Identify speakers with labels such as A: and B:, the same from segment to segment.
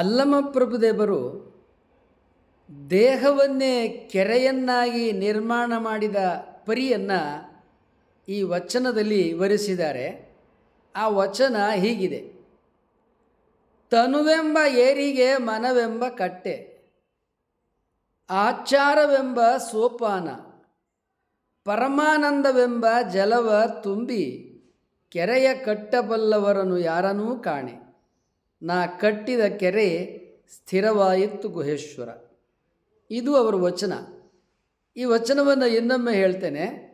A: ಅಲ್ಲಮ ಪ್ರಭುದೇವರು ದೇಹವನ್ನೇ ಕೆರೆಯನ್ನಾಗಿ ನಿರ್ಮಾಣ ಮಾಡಿದ ಪರಿಯನ್ನು ಈ ವಚನದಲ್ಲಿ ವಿವರಿಸಿದ್ದಾರೆ. ಆ ವಚನ ಹೀಗಿದೆ. ತನುವೆಂಬ ಏರಿಗೆ ಮನವೆಂಬ ಕಟ್ಟೆ, ಆಚಾರವೆಂಬ ಸೋಪಾನ, ಪರಮಾನಂದವೆಂಬ ಜಲವ ತುಂಬಿ, ಕೆರೆಯ ಕಟ್ಟಬಲ್ಲವರನ್ನು ಯಾರನೂ ಕಾಣೆ. ನಾ ಕಟ್ಟಿದ ಕೆರೆ ಸ್ಥಿರವಾಯಿತು ಗುಹೇಶ್ವರ. ಇದು ಅವರ ವಚನ. ಈ ವಚನವನ್ನು ಇನ್ನೊಮ್ಮೆ ಹೇಳ್ತೇನೆ.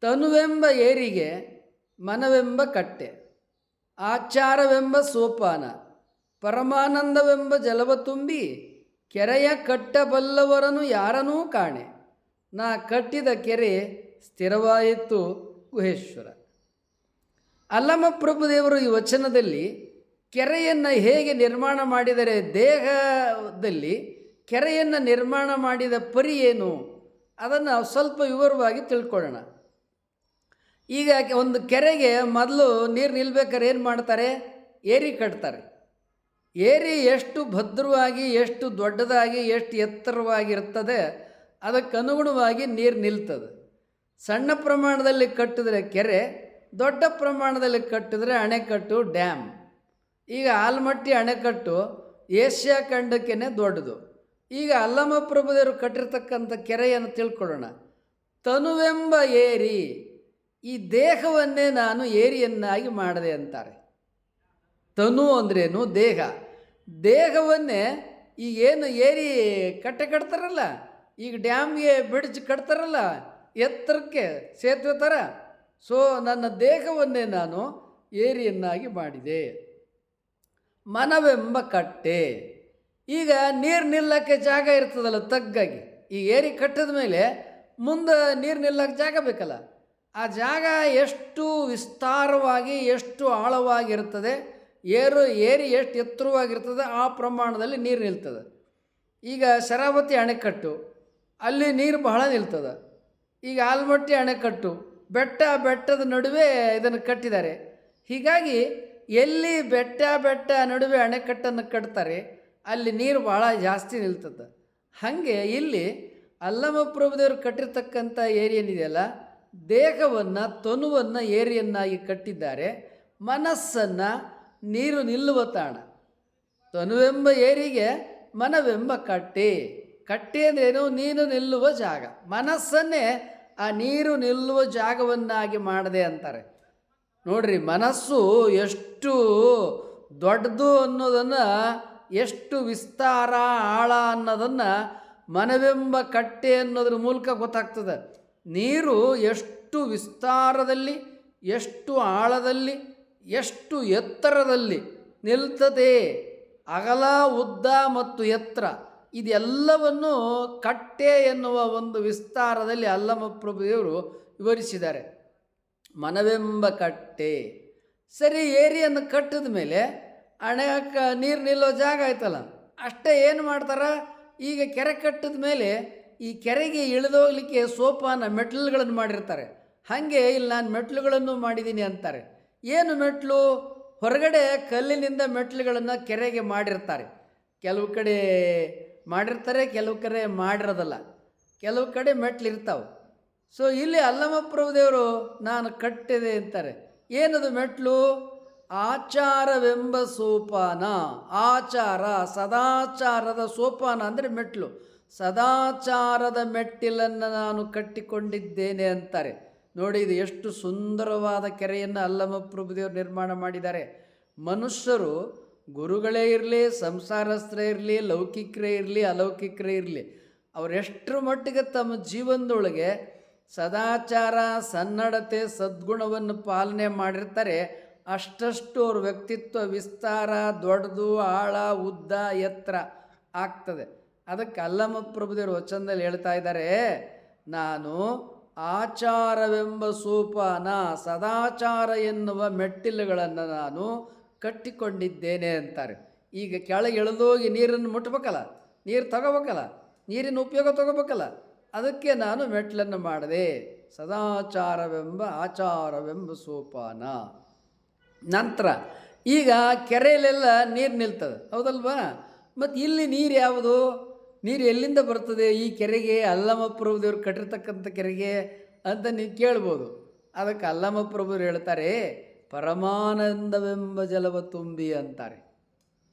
A: ತನುವೆಂಬ ಏರಿಗೆ ಮನವೆಂಬ ಕಟ್ಟೆ. ಆಚಾರವೆಂಬ ಸೋಪಾನ. ಪರಮಾನಂದವೆಂಬ ಜಲವ ತುಂಬಿ ಕೆರೆಯ ಕಟ್ಟಬಲ್ಲವರನು ಯಾರನೂ ಕಾಣೆ. ನಾ ಕಟ್ಟಿದ ಕೆರೆ ಸ್ಥಿರವಾಯಿತು ಗುಹೇಶ್ವರ. ಅಲ್ಲಮ ಪ್ರಭುದೇವರು ಈ ವಚನದಲ್ಲಿ ಕೆರೆಯನ್ನು ಹೇಗೆ ನಿರ್ಮಾಣ ಮಾಡಿದರೆ ದೇಹದಲ್ಲಿ ಕೆರೆಯನ್ನು ನಿರ್ಮಾಣ ಮಾಡಿದ ಪರಿ ಏನು? ಅದನ್ನು ಸ್ವಲ್ಪ ವಿವರವಾಗಿ ತಿಳ್ಕೊಳ್ಳೋಣ. ಈಗ ಒಂದು ಕೆರೆಗೆ ಮೊದಲು ನೀರು ನಿಲ್ಬೇಕಾದ್ರೆ ಏನು ಮಾಡ್ತಾರೆ? ಏರಿ ಕಟ್ತಾರೆ. ಏರಿ ಎಷ್ಟು ಭದ್ರವಾಗಿ, ಎಷ್ಟು ದೊಡ್ಡದಾಗಿ, ಎಷ್ಟು ಎತ್ತರವಾಗಿರ್ತದೆ, ಅದಕ್ಕೆ ಅನುಗುಣವಾಗಿ ನೀರು ನಿಲ್ತದೆ. ಸಣ್ಣ ಪ್ರಮಾಣದಲ್ಲಿ ಕಟ್ಟಿದರೆ ಕೆರೆ, ದೊಡ್ಡ ಪ್ರಮಾಣದಲ್ಲಿ ಕಟ್ಟಿದರೆ ಅಣೆಕಟ್ಟು ಡ್ಯಾಮ್. ಈಗ ಆಲ್ಮಟ್ಟಿ ಅಣೆಕಟ್ಟು ಏಷ್ಯಾ ಖಂಡಕ್ಕೇ ದೊಡ್ಡದು. ಈಗ ಅಲ್ಲಮ ಪ್ರಭುದೇವರು ಕಟ್ಟಿರ್ತಕ್ಕಂಥ ಕೆರೆಯನ್ನು ತಿಳ್ಕೊಳ್ಳೋಣ. ತನುವೆಂಬ ಏರಿ ಈ ದೇಹವನ್ನೇ ನಾನು ಏರಿಯನ್ನಾಗಿ ಮಾಡಿದೆ ಅಂತಾರೆ. ತನು ಅಂದ್ರೇನು ದೇಹ. ದೇಹವನ್ನೇ ಈಗ ಏನು ಏರಿ ಕಟ್ಟೆ ಕಟ್ತಾರಲ್ಲ, ಈಗ ಡ್ಯಾಮ್ಗೆ ಬ್ರಿಡ್ಜ್ ಕಟ್ತಾರಲ್ಲ, ಎತ್ತರಕ್ಕೆ ಸೇತುವೆ ಥರ ಸೊ ನನ್ನ ದೇಹವನ್ನೇ ನಾನು ಏರಿಯನ್ನಾಗಿ ಮಾಡಿದೆ. ಮನವೆಂಬ ಕಟ್ಟೆ. ಈಗ ನೀರು ನಿಲ್ಲಕ್ಕೆ ಜಾಗ ಇರ್ತದಲ್ಲ ತಗ್ಗಾಗಿ. ಈ ಏರಿ ಕಟ್ಟಿದ ಮೇಲೆ ಮುಂದೆ ನೀರು ನಿಲ್ಲಕ್ಕೆ ಜಾಗ ಬೇಕಲ್ಲ. ಆ ಜಾಗ ಎಷ್ಟು ವಿಸ್ತಾರವಾಗಿ, ಎಷ್ಟು ಆಳವಾಗಿರ್ತದೆ, ಏರು, ಏರಿ ಎಷ್ಟು ಎತ್ತರವಾಗಿರ್ತದೆ, ಆ ಪ್ರಮಾಣದಲ್ಲಿ ನೀರು ನಿಲ್ತದೆ. ಈಗ ಶರಾವತಿ ಅಣೆಕಟ್ಟು, ಅಲ್ಲಿ ನೀರು ಬಹಳ ನಿಲ್ತದೆ. ಈಗ ಆಲ್ಮಟ್ಟಿ ಅಣೆಕಟ್ಟು, ಬೆಟ್ಟ, ಬೆಟ್ಟದ ನಡುವೆ ಇದನ್ನು ಕಟ್ಟಿದ್ದಾರೆ. ಹೀಗಾಗಿ ಎಲ್ಲಿ ಬೆಟ್ಟ ಬೆಟ್ಟ ನಡುವೆ ಅಣೆಕಟ್ಟನ್ನು ಕಟ್ತಾರೆ, ಅಲ್ಲಿ ನೀರು ಭಾಳ ಜಾಸ್ತಿ ನಿಲ್ತದೆ. ಹಾಗೆ ಇಲ್ಲಿ ಅಲ್ಲಮ ಪ್ರಭುದೇವರು ಕಟ್ಟಿರ್ತಕ್ಕಂಥ ಏರಿಯೇನಿದೆಯಲ್ಲ, ದೇಹವನ್ನು, ತನುವನ್ನು ಏರಿಯನ್ನಾಗಿ ಕಟ್ಟಿದ್ದಾರೆ. ಮನಸ್ಸನ್ನು ನೀರು ನಿಲ್ಲುವ ತಾಣ. ತನುವೆಂಬ ಏರಿಗೆ ಮನವೆಂಬ ಕಟ್ಟೆ. ಕಟ್ಟೆ ಅಂದ್ರೇನು ನೀರು ನಿಲ್ಲುವ ಜಾಗ. ಮನಸ್ಸನ್ನೇ ಆ ನೀರು ನಿಲ್ಲುವ ಜಾಗವನ್ನಾಗಿ ಮಾಡಿದೆ ಅಂತಾರೆ. ನೋಡ್ರಿ ಮನಸ್ಸು ಎಷ್ಟು ದೊಡ್ಡದು ಅನ್ನೋದನ್ನು, ಎಷ್ಟು ವಿಸ್ತಾರ ಆಳ ಅನ್ನೋದನ್ನು ಮನವೆಂಬ ಕಟ್ಟೆ ಅನ್ನೋದ್ರ ಮೂಲಕ ಗೊತ್ತಾಗ್ತದೆ. ನೀರು ಎಷ್ಟು ವಿಸ್ತಾರದಲ್ಲಿ, ಎಷ್ಟು ಆಳದಲ್ಲಿ, ಎಷ್ಟು ಎತ್ತರದಲ್ಲಿ ನಿಲ್ತದೆ. ಅಗಲ, ಉದ್ದ ಮತ್ತು ಎತ್ತರ ಇದೆಲ್ಲವನ್ನು ಕಟ್ಟೆ ಎನ್ನುವ ಒಂದು ವಿಸ್ತಾರದಲ್ಲಿ ಅಲ್ಲಮ ಪ್ರಭುದೇವರು ವಿವರಿಸಿದ್ದಾರೆ. ಮನವೆಂಬ ಕಟ್ಟೆ. ಸರಿ, ಏರಿಯನ್ನು ಕಟ್ಟಿದ ಮೇಲೆ ಅಣೆಕ ನೀರು ನಿಲ್ಲೋ ಜಾಗ ಆಯ್ತಲ್ಲ, ಅಷ್ಟೇ ಏನು ಮಾಡ್ತಾರೆ? ಈಗ ಕೆರೆ ಕಟ್ಟಿದ ಮೇಲೆ ಈ ಕೆರೆಗೆ ಇಳಿದೋಗ್ಲಿಕ್ಕೆ ಸೋಪಾನ ಮೆಟ್ಲುಗಳನ್ನು ಮಾಡಿರ್ತಾರೆ. ಹಾಗೆ ಇಲ್ಲಿ ನಾನು ಮೆಟ್ಲುಗಳನ್ನು ಮಾಡಿದ್ದೀನಿ ಅಂತಾರೆ. ಏನು ಮೆಟ್ಲು? ಹೊರಗಡೆ ಕಲ್ಲಿನಿಂದ ಮೆಟ್ಲುಗಳನ್ನು ಕೆರೆಗೆ ಮಾಡಿರ್ತಾರೆ. ಕೆಲವು ಕಡೆ ಮಾಡಿರ್ತಾರೆ, ಕೆಲವು ಕಡೆ ಮಾಡಿರೋದಲ್ಲ. ಕೆಲವು ಕಡೆ ಮೆಟ್ಲು ಇರ್ತಾವೆ ಸೊ ಇಲ್ಲಿ ಅಲ್ಲಮಪ್ರಭುದೇವರು ನಾನು ಕಟ್ಟಿದೆ ಅಂತಾರೆ. ಏನದು ಮೆಟ್ಲು? ಆಚಾರವೆಂಬ ಸೋಪಾನ. ಆಚಾರ, ಸದಾಚಾರದ ಸೋಪಾನ ಅಂದರೆ ಮೆಟ್ಲು. ಸದಾಚಾರದ ಮೆಟ್ಟಿಲನ್ನು ನಾನು ಕಟ್ಟಿಕೊಂಡಿದ್ದೇನೆ ಅಂತಾರೆ. ನೋಡಿ, ಇದು ಎಷ್ಟು ಸುಂದರವಾದ ಕೆರೆಯನ್ನು ಅಲ್ಲಮ ಪ್ರಭುದೇವರು ನಿರ್ಮಾಣ ಮಾಡಿದ್ದಾರೆ. ಮನುಷ್ಯರು ಗುರುಗಳೇ ಇರಲಿ, ಸಂಸಾರಸ್ಥರೇ ಇರಲಿ, ಲೌಕಿಕರೇ ಇರಲಿ, ಅಲೌಕಿಕರೇ ಇರಲಿ, ಅವರೆಷ್ಟರ ಮಟ್ಟಿಗೆ ತಮ್ಮ ಜೀವನದೊಳಗೆ ಸದಾಚಾರ ಸನ್ನಡತೆ ಸದ್ಗುಣವನ್ನು ಪಾಲನೆ ಮಾಡಿರ್ತಾರೆ. ಅಷ್ಟಷ್ಟು ಅವ್ರ ವ್ಯಕ್ತಿತ್ವ ವಿಸ್ತಾರ, ದೊಡ್ಡದು, ಆಳ, ಉದ್ದ ಎತ್ತರ ಆಗ್ತದೆ. ಅದಕ್ಕೆ ಅಲ್ಲಮ ಪ್ರಭುದೇವರು ವಚನದಲ್ಲಿ ಹೇಳ್ತಾ ಇದ್ದಾರೆ, ನಾನು ಆಚಾರವೆಂಬ ಸೋಪಾನ ಸದಾಚಾರ ಎನ್ನುವ ಮೆಟ್ಟಿಲುಗಳನ್ನು ನಾನು ಕಟ್ಟಿಕೊಂಡಿದ್ದೇನೆ ಅಂತಾರೆ. ಈಗ ಕೆಳಗೆ ಎಳೆದೋಗಿ ನೀರನ್ನು ಮುಟ್ಬೇಕಲ್ಲ, ನೀರು ತಗೋಬೇಕಲ್ಲ, ನೀರಿನ ಉಪಯೋಗ ತಗೋಬೇಕಲ್ಲ ಅದಕ್ಕೆ ನಾನು ಮೆಟ್ಲನ್ನು ಮಾಡಿದೆ. ಸದಾಚಾರವೆಂಬ ಆಚಾರವೆಂಬ ಸೋಪಾನ. ನಂತರ ಈಗ ಕೆರೆಯಲ್ಲೆಲ್ಲ ನೀರು ನಿಲ್ತದೆ. ಹೌದಲ್ವಾ? ಮತ್ತು ಇಲ್ಲಿ ನೀರು ಯಾವುದು? ನೀರು ಎಲ್ಲಿಂದ ಬರ್ತದೆ? ಈ ಕೆರೆಗೆ ಅಲ್ಲಮ ಪ್ರಭುದೇವರು ಕಟ್ಟಿರ್ತಕ್ಕಂಥ ಕೆರೆಗೆ ಅಂತ ನೀವು ಕೇಳ್ಬೋದು. ಅದಕ್ಕೆ ಅಲ್ಲಮ ಪ್ರಭುರು ಹೇಳ್ತಾರೆ, ಪರಮಾನಂದವೆಂಬ ಜಲವ ತುಂಬಿ ಅಂತಾರೆ.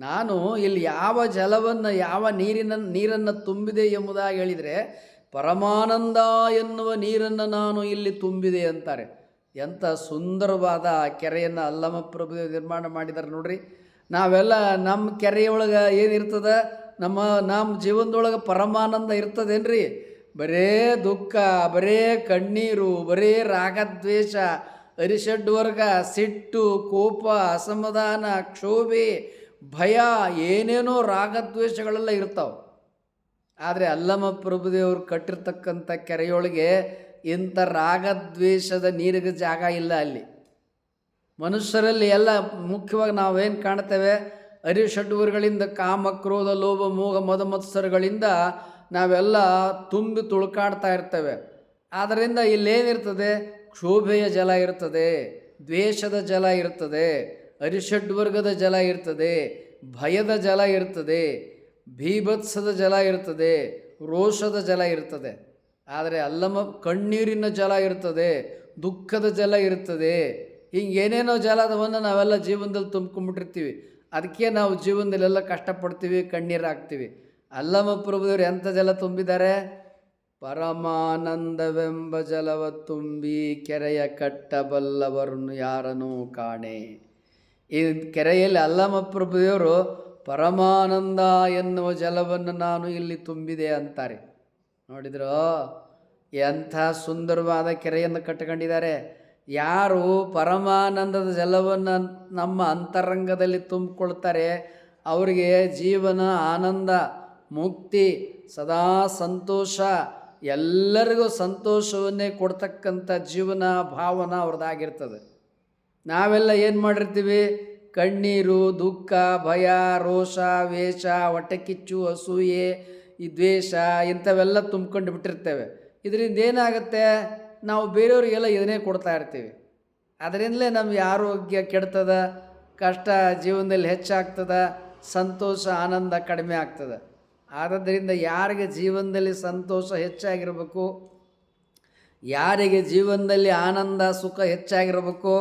A: ನಾನು ಇಲ್ಲಿ ಯಾವ ಜಲವನ್ನು, ಯಾವ ನೀರಿನ, ನೀರನ್ನು ತುಂಬಿದೆ ಎಂಬುದಾಗಿ ಹೇಳಿದರೆ ಪರಮಾನಂದ ಎನ್ನುವ ನೀರನ್ನು ನಾನು ಇಲ್ಲಿ ತುಂಬಿದೆ ಅಂತಾರೆ. ಎಂಥ ಸುಂದರವಾದ ಕೆರೆಯನ್ನು ಅಲ್ಲಮ ಪ್ರಭು ನಿರ್ಮಾಣ ಮಾಡಿದ್ದಾರೆ ನೋಡ್ರಿ. ನಾವೆಲ್ಲ ನಮ್ಮ ಕೆರೆಯೊಳಗೆ ಏನಿರ್ತದೆ? ನಮ್ಮ ನಮ್ಮ ಜೀವನದೊಳಗೆ ಪರಮಾನಂದ ಇರ್ತದೇನ್ರಿ? ಬರೇ ದುಃಖ, ಬರೇ ಕಣ್ಣೀರು, ಬರೇ ರಾಗದ್ವೇಷ ಅರಿಷಡ್ವರ್ಗ ಸಿಟ್ಟು, ಕೋಪ, ಅಸಮಾಧಾನ, ಕ್ಷೋಭೆ, ಭಯ, ಏನೇನೋ ರಾಗದ್ವೇಷಗಳೆಲ್ಲ ಇರ್ತಾವೆ. ಆದರೆ ಅಲ್ಲಮ ಪ್ರಭುದೇವರು ಕಟ್ಟಿರ್ತಕ್ಕಂಥ ಕೆರೆಯೊಳಗೆ ಇಂಥ ರಾಗದ್ವೇಷದ ನೀರಿಗೆ ಜಾಗ ಇಲ್ಲ ಅಲ್ಲಿ. ಮನುಷ್ಯರಲ್ಲಿ ಎಲ್ಲ ಮುಖ್ಯವಾಗಿ ನಾವೇನು ಕಾಣ್ತೇವೆ? ಅರಿಷಡ್ವರ್ಗಳಿಂದ ಕಾಮ, ಕ್ರೋಧ, ಲೋಭ, ಮೋಹ, ಮದ, ಮತ್ಸರಗಳಿಂದ ನಾವೆಲ್ಲ ತುಂಬಿ ತುಳುಕಾಡ್ತಾ ಇರ್ತೇವೆ. ಆದ್ದರಿಂದ ಇಲ್ಲೇನಿರ್ತದೆ? ಕ್ಷೋಭೆಯ ಜಲ ಇರ್ತದೆ, ದ್ವೇಷದ ಜಲ ಇರ್ತದೆ ಅರಿಷಡ್ವರ್ಗದ ಜಲ ಇರ್ತದೆ, ಭಯದ ಜಲ ಇರ್ತದೆ ಭೀಭತ್ಸದ ಜಲ ಇರ್ತದೆ, ರೋಷದ ಜಲ ಇರ್ತದೆ. ಆದರೆ ಅಲ್ಲಮ ಕಣ್ಣೀರಿನ ಜಲ ಇರ್ತದೆ, ದುಃಖದ ಜಲ ಇರ್ತದೆ. ಹಿಂಗೆ ಏನೇನೋ ಜಲದವನ್ನು ನಾವೆಲ್ಲ ಜೀವನದಲ್ಲಿ ತುಂಬ್ಕೊಂಡ್ಬಿಟ್ಟಿರ್ತೀವಿ. ಅದಕ್ಕೆ ನಾವು ಜೀವನದಲ್ಲೆಲ್ಲ ಕಷ್ಟಪಡ್ತೀವಿ, ಕಣ್ಣೀರು ಹಾಕ್ತೀವಿ. ಅಲ್ಲಮ ಪ್ರಭುದೇವರು ಎಂಥ ಜಲ ತುಂಬಿದ್ದಾರೆ? ಪರಮಾನಂದವೆಂಬ ಜಲವ ತುಂಬಿ ಕೆರೆಯ ಕಟ್ಟಬಲ್ಲವರನ್ನು ಯಾರನೂ ಕಾಣೆ. ಈ ಕೆರೆಯಲ್ಲಿ ಅಲ್ಲಮ ಪ್ರಭುದೇವರು ಪರಮಾನಂದ ಎನ್ನುವ ಜಲವನ್ನು ನಾನು ಇಲ್ಲಿ ತುಂಬಿದೆ ಅಂತಾರೆ. ನೋಡಿದ್ರು? ಎಂಥ ಸುಂದರವಾದ ಕೆರೆಯನ್ನು ಕಟ್ಟಿಕೊಂಡಿದ್ದಾರೆ. ಯಾರು ಪರಮಾನಂದದ ಜಲವನ್ನು ನಮ್ಮ ಅಂತರಂಗದಲ್ಲಿ ತುಂಬಿಕೊಳ್ತಾರೆ, ಅವರಿಗೆ ಜೀವನ, ಆನಂದ, ಮುಕ್ತಿ, ಸದಾ ಸಂತೋಷ, ಎಲ್ಲರಿಗೂ ಸಂತೋಷವನ್ನೇ ಕೊಡ್ತಕ್ಕಂಥ ಜೀವನ, ಭಾವನ ಅವ್ರದ್ದಾಗಿರ್ತದೆ. ನಾವೆಲ್ಲ ಏನು ಮಾಡಿರ್ತೀವಿ ಕಣ್ಣೀರು, ದುಃಖ, ಭಯ, ರೋಷ, ವೇಷ, ಹೊಟ್ಟೆಕಿಚ್ಚು, ಅಸೂಯೆ, ಈ ದ್ವೇಷ ಇಂಥವೆಲ್ಲ ತುಂಬ್ಕೊಂಡು ಬಿಟ್ಟಿರ್ತೇವೆ. ಇದರಿಂದ ಏನಾಗುತ್ತೆ? ನಾವು ಬೇರೆಯವರಿಗೆಲ್ಲ ಇದನ್ನೇ ಕೊಡ್ತಾ ಇರ್ತೀವಿ. ಅದರಿಂದಲೇ ನಮಗೆ ಆರೋಗ್ಯ ಕೆಡ್ತದ, ಕಷ್ಟ ಜೀವನದಲ್ಲಿ ಹೆಚ್ಚಾಗ್ತದ, ಸಂತೋಷ, ಆನಂದ ಕಡಿಮೆ ಆಗ್ತದೆ. ಆದ್ದರಿಂದ ಯಾರಿಗೆ ಜೀವನದಲ್ಲಿ ಸಂತೋಷ ಹೆಚ್ಚಾಗಿರಬೇಕು, ಯಾರಿಗೆ ಜೀವನದಲ್ಲಿ ಆನಂದ, ಸುಖ ಹೆಚ್ಚಾಗಿರಬೇಕು,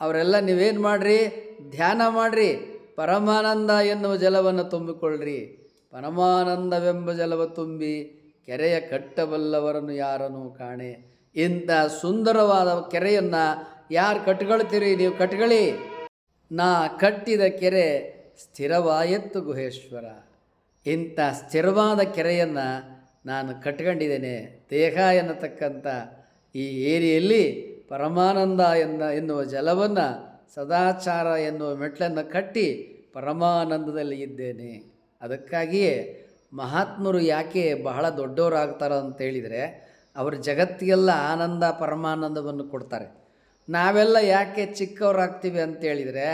A: ಅವರೆಲ್ಲ ನೀವೇನು ಮಾಡಿರಿ? ಧ್ಯಾನ ಮಾಡಿರಿ. ಪರಮಾನಂದ ಎನ್ನುವ ಜಲವನ್ನು ತುಂಬಿಕೊಳ್ಳ್ರಿ. ಪರಮಾನಂದವೆಂಬ ಜಲವ ತುಂಬಿ ಕೆರೆಯ ಕಟ್ಟಬಲ್ಲವರನ್ನು ಯಾರನ್ನು ಕಾಣೆ. ಇಂಥ ಸುಂದರವಾದ ಕೆರೆಯನ್ನು ಯಾರು ಕಟ್ಕೊಳ್ತೀರಿ ನೀವು ಕಟ್ಕೊಳ್ಳಿ. ನಾ ಕಟ್ಟಿದ ಕೆರೆ ಸ್ಥಿರವಾಯತ್ತು ಗುಹೇಶ್ವರ. ಇಂಥ ಸ್ಥಿರವಾದ ಕೆರೆಯನ್ನು ನಾನು ಕಟ್ಕೊಂಡಿದ್ದೇನೆ. ದೇಹ ಎನ್ನತಕ್ಕಂಥ ಈ ಏರಿಯಲ್ಲಿ ಪರಮಾನಂದ ಎನ್ನ ಎನ್ನುವ ಜಲವನ್ನು ಸದಾಚಾರ ಎನ್ನುವ ಮೆಟ್ಲನ್ನು ಕಟ್ಟಿ ಪರಮಾನಂದದಲ್ಲಿ ಇದ್ದೇನೆ. ಅದಕ್ಕಾಗಿಯೇ ಮಹಾತ್ಮರು ಯಾಕೆ ಬಹಳ ದೊಡ್ಡವರಾಗ್ತಾರ ಅಂತ ಹೇಳಿದರೆ, ಅವರು ಜಗತ್ತಿಗೆಲ್ಲ ಆನಂದ, ಪರಮಾನಂದವನ್ನು ಕೊಡ್ತಾರೆ. ನಾವೆಲ್ಲ ಯಾಕೆ ಚಿಕ್ಕವರಾಗ್ತೀವಿ ಅಂತೇಳಿದರೆ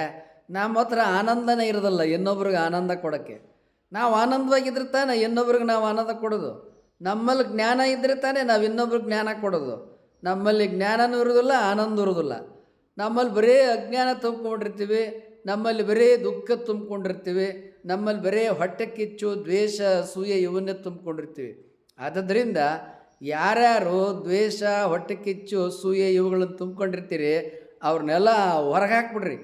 A: ನಮ್ಮ ಹತ್ರ ಆನಂದನೇ ಇರೋದಲ್ಲ ಇನ್ನೊಬ್ರಿಗೆ ಆನಂದ ಕೊಡೋಕ್ಕೆ. ನಾವು ಆನಂದವಾಗಿದ್ರೆ ತಾನೇ ಇನ್ನೊಬ್ರಿಗೆ ನಾವು ಆನಂದ ಕೊಡೋದು. ನಮ್ಮಲ್ಲಿ ಜ್ಞಾನ ಇದ್ದರೆ ತಾನೇ ನಾವು ಇನ್ನೊಬ್ರಿಗೆ ಜ್ಞಾನ ಕೊಡೋದು. ನಮ್ಮಲ್ಲಿ ಜ್ಞಾನನೂ ಇರೋದಿಲ್ಲ ಆನಂದ ಇರೋದಿಲ್ಲ ನಮ್ಮಲ್ಲಿ ಬರೇ ಅಜ್ಞಾನ ತುಂಬ್ಕೊಂಡಿರ್ತೀವಿ, ನಮ್ಮಲ್ಲಿ ಬರೀ ದುಃಖ ತುಂಬ್ಕೊಂಡಿರ್ತೀವಿ, ನಮ್ಮಲ್ಲಿ ಬರೇ ಹೊಟ್ಟೆ ಕಿಚ್ಚು, ದ್ವೇಷ ಸೂಯೆ ಇವನ್ನೇ ತುಂಬ್ಕೊಂಡಿರ್ತೀವಿ. ಆದ್ದರಿಂದ ಯಾರ್ಯಾರು ದ್ವೇಷ, ಹೊಟ್ಟೆ ಕಿಚ್ಚು ಸೂಯ ಇವುಗಳನ್ನು ತುಂಬ್ಕೊಂಡಿರ್ತೀರಿ, ಅವ್ರನ್ನೆಲ್ಲ ಹೊರಗೆ ಹಾಕ್ಬಿಡ್ರಿ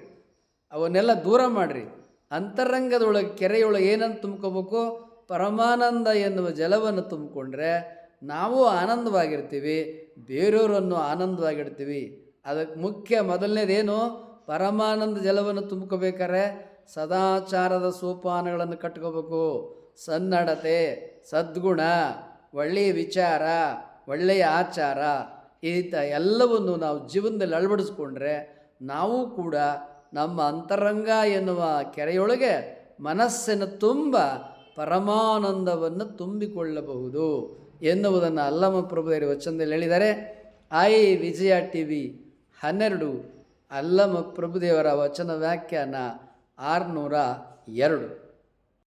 A: ಅವನ್ನೆಲ್ಲ ದೂರ ಮಾಡಿರಿ. ಅಂತರಂಗದೊಳಗೆ, ಕೆರೆಯೊಳಗೆ ಏನನ್ನು ತುಂಬ್ಕೋಬೇಕು? ಪರಮಾನಂದ ಎನ್ನುವ ಜಲವನ್ನು ತುಂಬಿಕೊಂಡ್ರೆ, ನಾವು ಆನಂದವಾಗಿರ್ತೀವಿ ಬೇರೆಯವರನ್ನು ಆನಂದವಾಗಿಡ್ತೀವಿ ಅದಕ್ಕೆ ಮುಖ್ಯ ಮೊದಲನೇದೇನು? ಪರಮಾನಂದ ಜಲವನ್ನು ತುಂಬ್ಕೋಬೇಕಾದ್ರೆ ಸದಾಚಾರದ ಸೋಪಾನಗಳನ್ನು ಕಟ್ಕೋಬೇಕು. ಸನ್ನಡತೆ, ಸದ್ಗುಣ ಒಳ್ಳೆಯ ವಿಚಾರ ಒಳ್ಳೆಯ ಆಚಾರ ಈತ ಎಲ್ಲವನ್ನು ನಾವು ಜೀವನದಲ್ಲಿ ಅಳವಡಿಸ್ಕೊಂಡ್ರೆ ನಾವು ಕೂಡ ನಮ್ಮ ಅಂತರಂಗ ಎನ್ನುವ ಕೆರೆಯೊಳಗೆ ಮನಸ್ಸಿನ ತುಂಬ ಪರಮಾನಂದವನ್ನು ತುಂಬಿಕೊಳ್ಳಬಹುದು ಎನ್ನುವುದನ್ನು ಅಲ್ಲಮ ಪ್ರಭುದೇವರು ವಚನದಲ್ಲಿ ಹೇಳಿದ್ದಾರೆ. ಐ ವಿಜಯ ಟಿ ವಿ ಹನ್ನೆರಡು ಅಲ್ಲಮ ಪ್ರಭುದೇವರ ವಚನ ವ್ಯಾಖ್ಯಾನ ಆರುನೂರ ಎರಡು.